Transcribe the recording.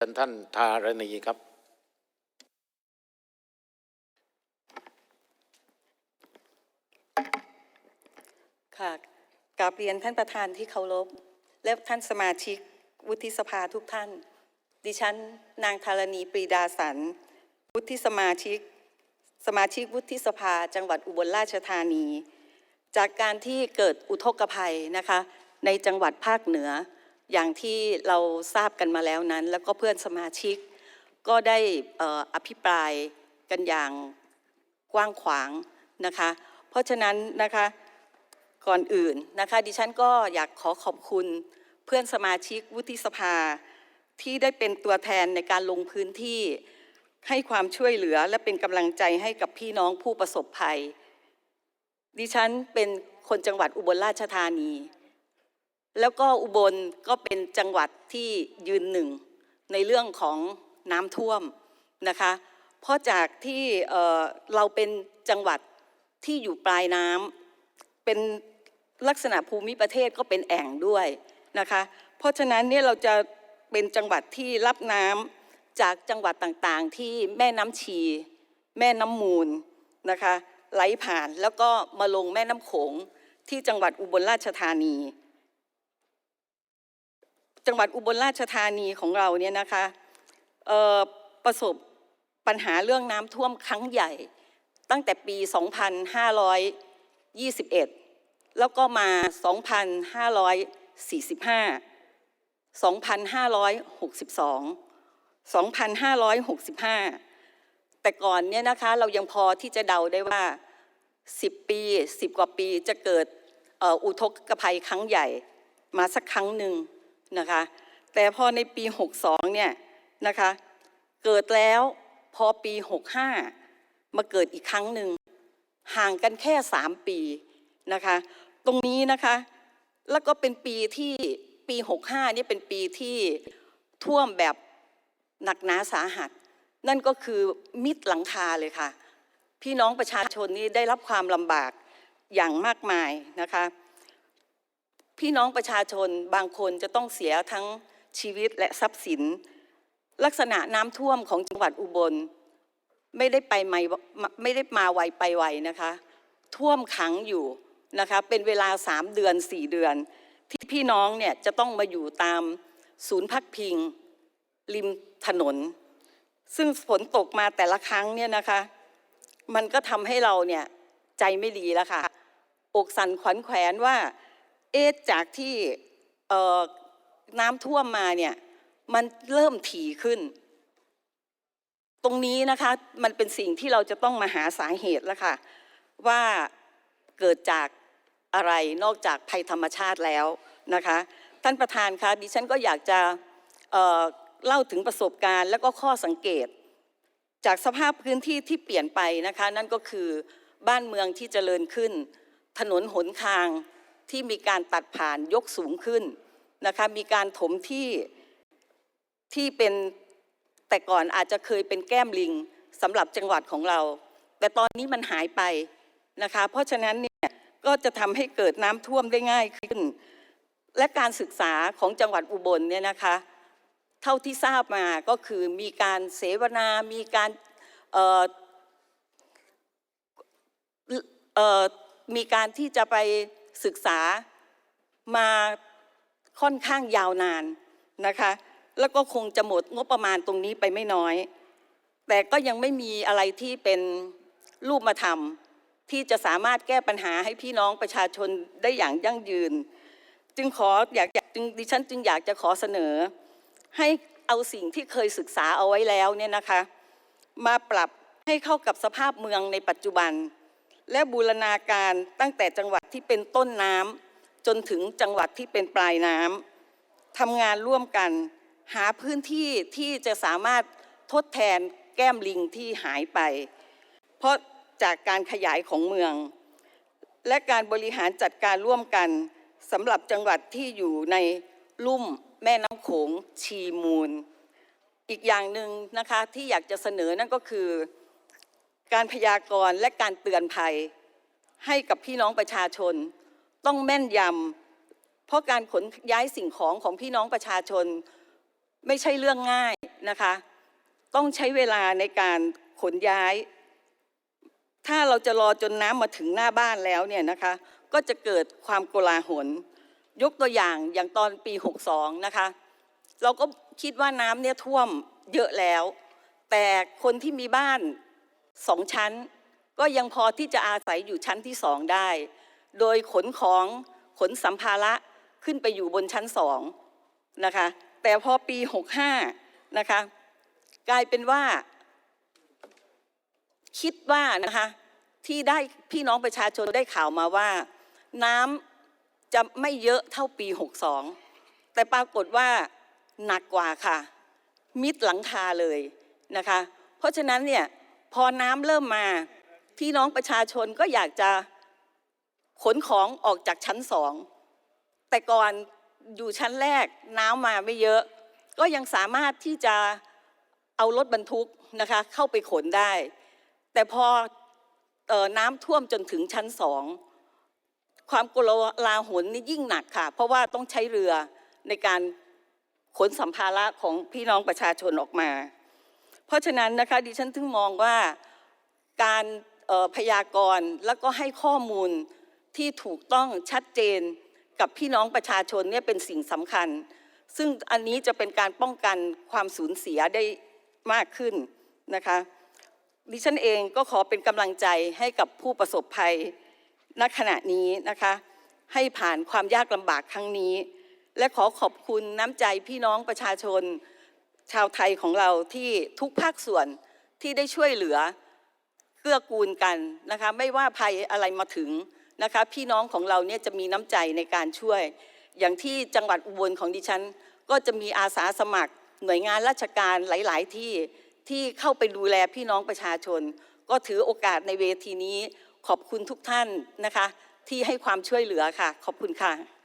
เชิญท่านธารณีครับ ค่ะกราบเรียนท่านประธานที่เคารพ และท่านสมาชิกวุฒิสภาทุกท่าน ดิฉันนางธารณีปรีดาสัน วุฒิสมาชิก สมาชิกวุฒิสภาจังหวัดอุบลราชธานี จากการที่เกิดอุทกภัยนะคะในจังหวัดภาคเหนือ อย่างที่เราทราบกันมาแล้วนั้น แล้วก็เพื่อนสมาชิกก็ได้ออภิปรายกันอย่างกว้างขวางนะคะ เพราะฉะนั้นนะคะก่อนอื่นนะคะดิฉันก็อยากขอขอบคุณเพื่อนสมาชิกวุฒิสภาที่ได้เป็นตัวแทนในการลงพื้นที่ให้ความช่วยเหลือและเป็นกำลังใจให้กับพี่น้องผู้ประสบภัย ดิฉันเป็นคนจังหวัดอุบลราชธานี แล้วก็อุบลก็เป็นจังหวัดที่ยืนหนึ่งในเรื่องของน้ำท่วมนะคะ เพราะจากที่เราเป็นจังหวัดที่อยู่ปลายน้ำเป็นลักษณะภูมิประเทศก็เป็นแอ่งด้วยนะคะ เพราะฉะนั้นเนี่ยเราจะเป็นจังหวัดที่รับน้ำจากจังหวัดต่างๆ ที่แม่น้ำชี แม่น้ำมูลนะคะไหลผ่านแล้วก็มาลงแม่น้ำโขงที่จังหวัดอุบลราชธานี จังหวัดอุบลราชธานีของเราเนี่ยนะคะประสบปัญหาเรื่องน้ำท่วมครั้งใหญ่ ตั้งแต่ปี 2521 แล้วก็มา 2545 2562 2565 แต่ก่อนเนี่ยนะคะเรายังพอที่จะเดาได้ว่า 10 ปี 10 กว่าปีจะเกิดอุทกภัยครั้งใหญ่มาสักครั้งหนึ่ง นะคะ แต่พอในปี 62 เนี่ยนะคะ เกิดแล้วพอปี 65 มาเกิดอีกครั้งหนึ่งห่างกันแค่ 3 ปีนะคะ ตรงนี้นะคะ แล้วก็เป็นปีที่ปี 65นี่เป็นปีที่ท่วมแบบหนักหนาสาหัส นั่นก็คือมิดหลังคาเลยค่ะ พี่น้องประชาชนนี่ได้รับความลำบากอย่างมากมายนะคะ พี่น้องประชาชนบางคนจะต้องเสียทั้งชีวิตและทรัพย์สิน ลักษณะน้ำท่วมของจังหวัดอุบล ไม่ได้ไปไม่ไม่ได้มาไวไปไวนะคะ ท่วมขังอยู่นะคะเป็นเวลาสามเดือนสี่เดือน ที่พี่น้องเนี่ยจะต้องมาอยู่ตามศูนย์พักพิง ริมถนน ซึ่งฝนตกมาแต่ละครั้งเนี่ยนะคะ มันก็ทำให้เราเนี่ยใจไม่ดีแล้วค่ะ อกสั่นขวัญแขวนว่า เอ๊จากที่น้ำท่วมมาเนี่ยมันเริ่มถี่ขึ้น ตรงนี้นะคะมันเป็นสิ่งที่เราจะต้องมาหาสาเหตุแล้วค่ะ ว่าเกิดจากอะไรนอกจากภัยธรรมชาติแล้วนะคะ ท่านประธานคะดิฉันก็อยากจะเเล่าถึงประสบการณ์และก็ข้อสังเกต จากสภาพพื้นที่ที่เปลี่ยนไปนะคะ นั่นก็คือบ้านเมืองที่เจริญขึ้น ถนนหนทาง ที่มีการตัดผ่านยกสูงขึ้นนะคะมีการถมที่ที่เป็นแต่ก่อนอาจจะเคยเป็นแก้มลิงสำหรับจังหวัดของเรา แต่ตอนนี้มันหายไปนะคะเพราะฉะนั้นเนี่ยก็จะทำให้เกิดน้ำท่วมได้ง่ายขึ้น และการศึกษาของจังหวัดอุบลเนี่ยนะคะเท่าที่ทราบมาก็คือมีการเสวนา มีการมีการที่จะไป ศึกษามาค่อนข้างยาวนานนะคะ แล้วก็คงจะหมดงบประมาณตรงนี้ไปไม่น้อย แต่ก็ยังไม่มีอะไรที่เป็นรูปธรรมที่จะสามารถแก้ปัญหาให้พี่น้องประชาชนได้อย่างยั่งยืน จึงขออยากจึงดิฉันจึงอยากจะขอเสนอ ให้เอาสิ่งที่เคยศึกษาเอาไว้แล้วเนี่ยนะคะ มาปรับให้เข้ากับสภาพเมืองในปัจจุบัน และบูรณาการตั้งแต่จังหวัดที่เป็นต้นน้ำจนถึงจังหวัดที่เป็นปลายน้ำทำงานร่วมกัน หาพื้นที่ที่จะสามารถทดแทนแก้มลิงที่หายไป เพราะจากการขยายของเมือง และการบริหารจัดการร่วมกันสำหรับจังหวัดที่อยู่ในลุ่มแม่น้ำโขงชีมูล อีกอย่างหนึ่งนะคะที่อยากจะเสนอนั่นก็คือ การพยากรณ์และการเตือนภัย ให้กับพี่น้องประชาชน ต้องแม่นยำเพราะการขนย้ายสิ่งของของพี่น้องประชาชน ไม่ใช่เรื่องง่ายนะคะ ต้องใช้เวลาในการขนย้าย ถ้าเราจะรอจนน้ำมาถึงหน้าบ้านแล้วเนี่ยนะคะ ก็จะเกิดความโกลาหลยกตัวอย่างอย่างตอนปี 62 นะคะ เราก็คิดว่าน้ำเนี่ยท่วมเยอะแล้ว แต่คนที่มีบ้าน สองชั้น ก็ยังพอที่จะอาศัยอยู่ชั้นที่สองได้ โดยขนของขนสัมภาระขึ้นไปอยู่บนชั้นสองนะคะ แต่พอปี 65 นะคะ กลายเป็นว่า คิดว่านะคะ ที่ได้พี่น้องประชาชนได้ข่าวมาว่า น้ำจะไม่เยอะเท่าปี 62 แต่ปรากฏว่าหนักกว่าค่ะ มิดหลังคาเลยนะคะ เพราะฉะนั้นเนี่ย พอน้ำเริ่มมา พี่น้องประชาชนก็อยากจะขนของออกจากชั้นสอง แต่ก่อนอยู่ชั้นแรกน้ำมาไม่เยอะ ก็ยังสามารถที่จะเอารถบรรทุกนะคะเข้าไปขนได้ แต่พอออน้ำท่วมจนถึงชั้นสอง ความกลาหลนี่ยิ่งหนักค่ะ เพราะว่าต้องใช้เรือในการขนสัมภาระของพี่น้องประชาชนออกมา เพราะฉะนั้นนะคะดิฉันถึงมองว่าการพยากรณ์แล้วก็ให้ข้อมูลที่ถูกต้องชัดเจนกับพี่น้องประชาชนเนี่ยเป็นสิ่งสำคัญ ซึ่งอันนี้จะเป็นการป้องกันความสูญเสียได้มากขึ้นนะคะดิฉันเองก็ขอเป็นกำลังใจให้กับผู้ประสบภัยณขณะนี้นะคะ ให้ผ่านความยากลำบากครั้งนี้ และขอขอบคุณน้ำใจพี่น้องประชาชน ชาวไทยของเราที่ทุกภาคส่วนที่ได้ช่วยเหลือเกื้อกูลกันนะคะไม่ว่าภัยอะไรมาถึงนะคะพี่น้องของเราเนี่ยจะมีน้ำใจในการช่วย อย่างที่จังหวัดอุบลของดิฉัน ก็จะมีอาสาสมัคร หน่วยงานราชการหลาย ๆ ที่ที่เข้าไปดูแลพี่น้องประชาชน ก็ถือโอกาสในเวทีนี้ขอบคุณทุกท่านนะคะ ที่ให้ความช่วยเหลือค่ะ ขอบคุณค่ะ